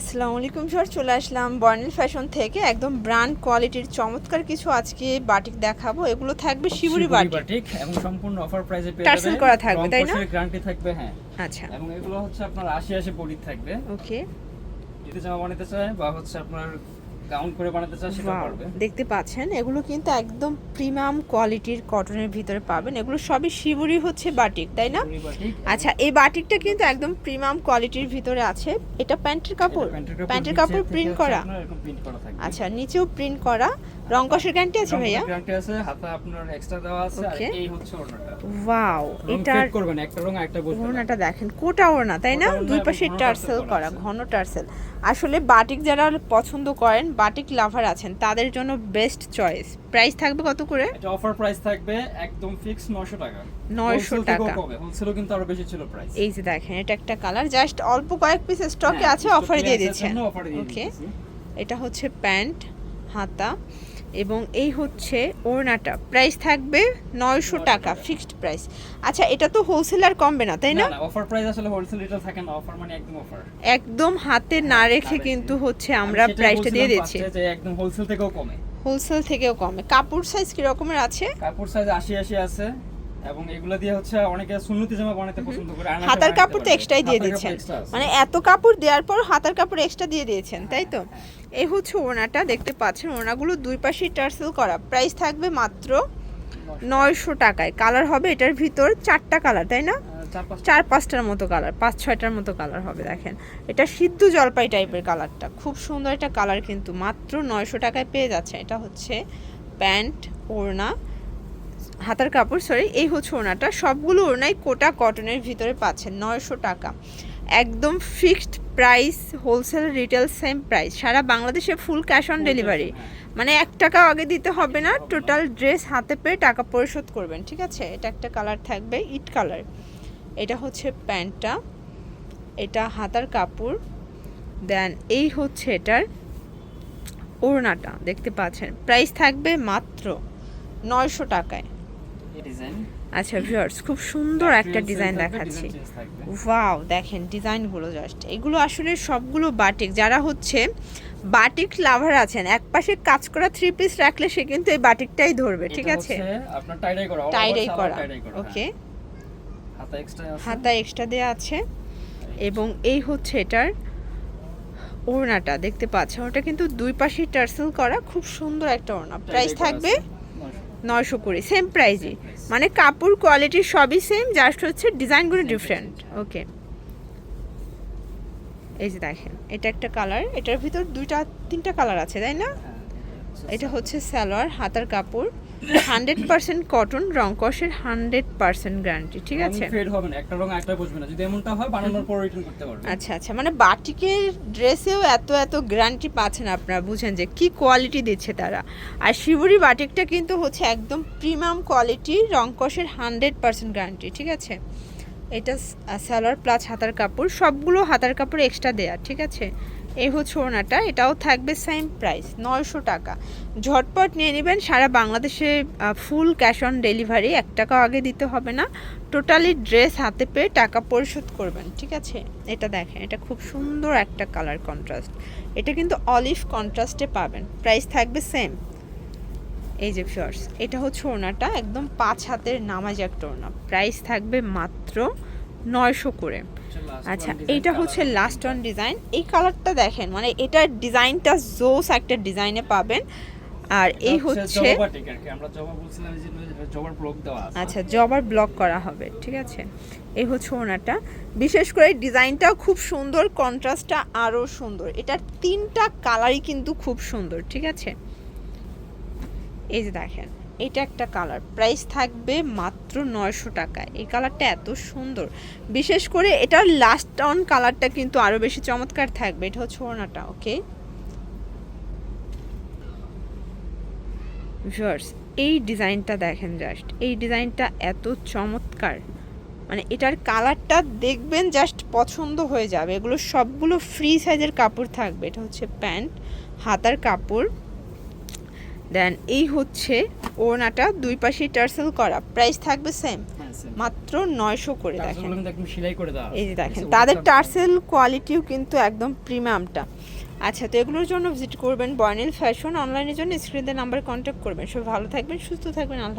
আসসালামু আলাইকুম স্যার চলে আসলাম বর্নেল ফ্যাশন থেকে। একদম ব্র্যান্ড কোয়ালিটির চমৎকার কিছু আজকে বাটিক দেখাবো। এগুলো থাকবে শিবুরি বাটিক এবং সম্পূর্ণ অফার প্রাইসে পেয়ে যাবেন। করা থাকবে, তাই না? গ্যারান্টি থাকবে হ্যাঁ। আচ্ছা। এবং এগুলো হচ্ছে আপনার 80 80 বডি থাকবে। ওকে যদি জামা বানাতে চায় বা হচ্ছে আপনার গাউন করে বানাতে সেটা পারবে দেখতে পাচ্ছেন এগুলো কিন্তু একদম প্রিমিয়াম কোয়ালিটির কটনের ভিতরে পাবেন। এগুলো সবই শিবুরি হচ্ছে বাটিক তাই না? আচ্ছা এই বাটিকটা কিন্তু একদম প্রিমিয়াম কোয়ালিটির ভিতরে আছে। এটা প্যান্টের কাপড়? প্যান্টের কাপড় প্রিন্ট করা? আচ্ছা নিচেও প্রিন্ট করা। রং কষের গ্যারান্টি আছে ভাইয়া? গ্যারান্টি আছে হাতে আপনার এক্সট্রা দেওয়া আছে আর এই হচ্ছে ওড়নাটা। ওয়াও রং এটার করবেন একটা রং একটা বসবে না। ওড়নাটা দেখেন কোটা ওড়না তাই না? দুই পাশে টার্সেল করা করা ঘন টার্সেল। আসলে বাটিক যারা পছন্দ করেন বাটিক লাভার আছেন তাদের জন্য বেস্ট চয়েস প্রাইস থাকবে কত করে? এটা অফার প্রাইস থাকবে একদম ফিক্স 900 টাকা। 900 টাকা। হোলসেলও কিন্তু আরও বেশি ছিল প্রাইস এই যে দেখেন এটা একটা কালার জাস্ট অল্প কয়েক পিস স্টকে আছে অফারে দিয়ে দিচ্ছেন। ওকে এটা হচ্ছে প্যান্ট হাতা। এবং এই হচ্ছে ওড়নাটা। প্রাইস থাকবে নয়শো টাকা ফিক্সড প্রাইস আচ্ছা এটা তো হোলসেলার কমবে না তাই না? অফার প্রাইস আসলে হোলসেল রিটেল থাকে না অফার মানে একদম অফার একদম হাতে না রেখে কিন্তু হচ্ছে আমরা প্রাইসটা দিয়ে দিচ্ছি। একদম হোলসেল থেকেও কমে। হোলসেল থেকেও কমে। কাপড় সাইজ কি রকমের আছে? কাপড় সাইজ 80 80 আছে এবং এগুলো দিয়ে হচ্ছে অনেকে সুন্নতি জামা বানাতে পছন্দ করে হাতার কাপড় তো এক্সট্রাই দিয়ে দিচ্ছেন। মানে এত কাপড় দেওয়ার পর হাতার কাপড় এক্সট্রা দিয়ে দিয়েছেন তাই তো? এই হচ্ছে ওড়নাটা দেখতে পাচ্ছেন ওড়নাগুলো দুই পাশেই টার্সেল করা। প্রাইস থাকবে মাত্র নয়শো টাকায়। কালার হবে এটার ভিতর চারটা কালার তাই না? চার চার পাঁচটার মতো কালার পাঁচ ছয়টার মতো কালার হবে দেখেন। এটা সিদ্ধ জলপাই টাইপের কালারটা খুব সুন্দর একটা কালার কিন্তু মাত্র নয়শো টাকায় পেয়ে যাচ্ছে। এটা হচ্ছে প্যান্ট ওড়না হাতার কাপড় সরি এই হচ্ছে ওড়নাটা। সবগুলো ওড়নাই কোটা কটনের ভিতরে পাচ্ছেন নয়শো টাকা। একদম fixed price wholesale retail same price সারা বাংলাদেশে ফুল ক্যাশ অন ডেলিভারি মানে এক টাকা আগে দিতে হবে না টোটাল ড্রেস হাতে পেয়ে টাকা পরিশোধ করবেন ঠিক আছে? এটা একটা কালার থাকবে ইট কালার এটা হচ্ছে প্যান্টটা এটা হাতার কাপড় দেন এই হচ্ছে এটার ওড়নাটা দেখতে পাচ্ছেন। প্রাইস থাকবে মাত্র নয়শো টাকায়। আচ্ছা ভিউয়ার্স খুব সুন্দর একটা ডিজাইন দেখাচ্ছি। ওয়াও দেখেন ডিজাইনগুলো জাস্ট এগুলো আসলে সবগুলো বাটিক যারা হচ্ছে বাটিক লাভার আছেন এক পাশে কাজ করা থ্রি পিস রাখলে সে কিন্তু এই বাটিকটাই ধরবে ঠিক আছে? আপনার টাইডাই করা টাইডাই করা। ওকে হ্যাঁ। হাতা এক্সট্রা আছে। হাতা এক্সট্রা দেওয়া আছে। এবং এই হচ্ছে এটার ওড়নাটা দেখতে পাচ্ছেন? ওটা কিন্তু দুই পাশেই টার্সেল করা খুব সুন্দর একটা ওড়না। প্রাইস থাকবে আছে, 900 নয়শো কুড়ি সেম প্রাইজই মানে কাপড় কোয়ালিটি সবই সেম জাস্ট হচ্ছে ডিজাইনগুলো ডিফারেন্ট ওকে এই যে দেখেন এটা একটা কালার এটার ভিতর দুইটা তিনটা কালার আছে তাই না? হ্যাঁ, এটা হচ্ছে সালোয়ার হাতার কাপড়। হান্ড্রেড পার্সেন্ট কটন রং কষের হান্ড্রেড পার্সেন্ট গ্যারান্টি ঠিক আছে? ফেড হবে না একটা রং একটা বসবে না যদি এমনটা হয় বানানোর পর রিটার্ন করতে পারবে। আচ্ছা আচ্ছা মানে বাটিকের ড্রেসেও এত এত গ্যারান্টি পাচ্ছেন আপনারা বুঝেন যে কি কোয়ালিটি দিচ্ছে তারা। আর শিবুরি বাটিকটা কিন্তু হচ্ছে একদম প্রিমিয়াম কোয়ালিটি রংকসের হান্ড্রেড পার্সেন্ট গ্যারান্টি ঠিক আছে? এটা সালোয়ার প্লাস হাতার কাপড় সবগুলো হাতার কাপড় এক্সট্রা দেয়া ঠিক আছে? এই হচ্ছে ওনাটা এটাও থাকবে সেম প্রাইস নয়শো টাকা। ঝটপট নিয়ে নেবেন, সারা বাংলাদেশে ফুল ক্যাশ অন ডেলিভারি এক টাকাও আগে দিতে হবে না। টোটালি ড্রেস হাতে পেয়ে টাকা পরিশোধ করবেন, ঠিক আছে? এটা দেখেন, এটা খুব সুন্দর একটা কালার কন্ট্রাস্ট এটা কিন্তু অলিভ কন্ট্রাস্টে পাবেন প্রাইস থাকবে সেম এই যে ফিয়ার্স এটা হচ্ছে ওড়নাটা একদম পাঁচ হাতের নামাজ একটা ওড়না প্রাইস থাকবে মাত্র নয়শো করে। আচ্ছা এইটা হচ্ছে লাস্ট অন ডিজাইন এই কালারটা দেখেন মানে এটার ডিজাইনটা জোস একটা ডিজাইনে পাবেন। আর এই হচ্ছে আচ্ছা জবার ব্লক করা হবে ঠিক আছে? এই হচ্ছে ওনাটা বিশেষ করে ডিজাইনটাও খুব সুন্দর কন্ট্রাস্টটা আরও সুন্দর। এটার তিনটা কালারই কিন্তু খুব সুন্দর ঠিক আছে? এই যে দেখেন এটা একটা কালার। প্রাইস থাকবে মাত্র নয়শো টাকা এই কালারটা এত সুন্দর। বিশেষ করে এটার লাস্ট অন কালারটা কিন্তু আরও বেশি চমৎকার থাকবে। এটা হচ্ছে ওনাটা ওকে ভিউয়ার্স এই ডিজাইনটা দেখেন জাস্ট এই ডিজাইনটা এত চমৎকার। মানে এটার কালারটা দেখবেন জাস্ট পছন্দ হয়ে যাবে। এগুলো সবগুলো ফ্রি সাইজের কাপড় থাকবে। এটা হচ্ছে প্যান্ট, হাতার কাপড়। দেন এই হচ্ছে ওনাটা দুই পাশে টার্সেল করা। প্রাইস থাকবে সেম হ্যাঁ মাত্র নয়শো করে দেখেন। এই যে দেখেন তাদের টার্সেল কোয়ালিটিও কিন্তু একদম প্রিমিয়ামটা। আচ্ছা তো এগুলোর জন্য ভিজিট করবেন বর্নেল ফ্যাশন। অনলাইনের জন্য স্ক্রিনের নাম্বার কন্ট্যাক্ট করবেন। সব ভালো থাকবেন সুস্থ থাকবেন। আল্লাহ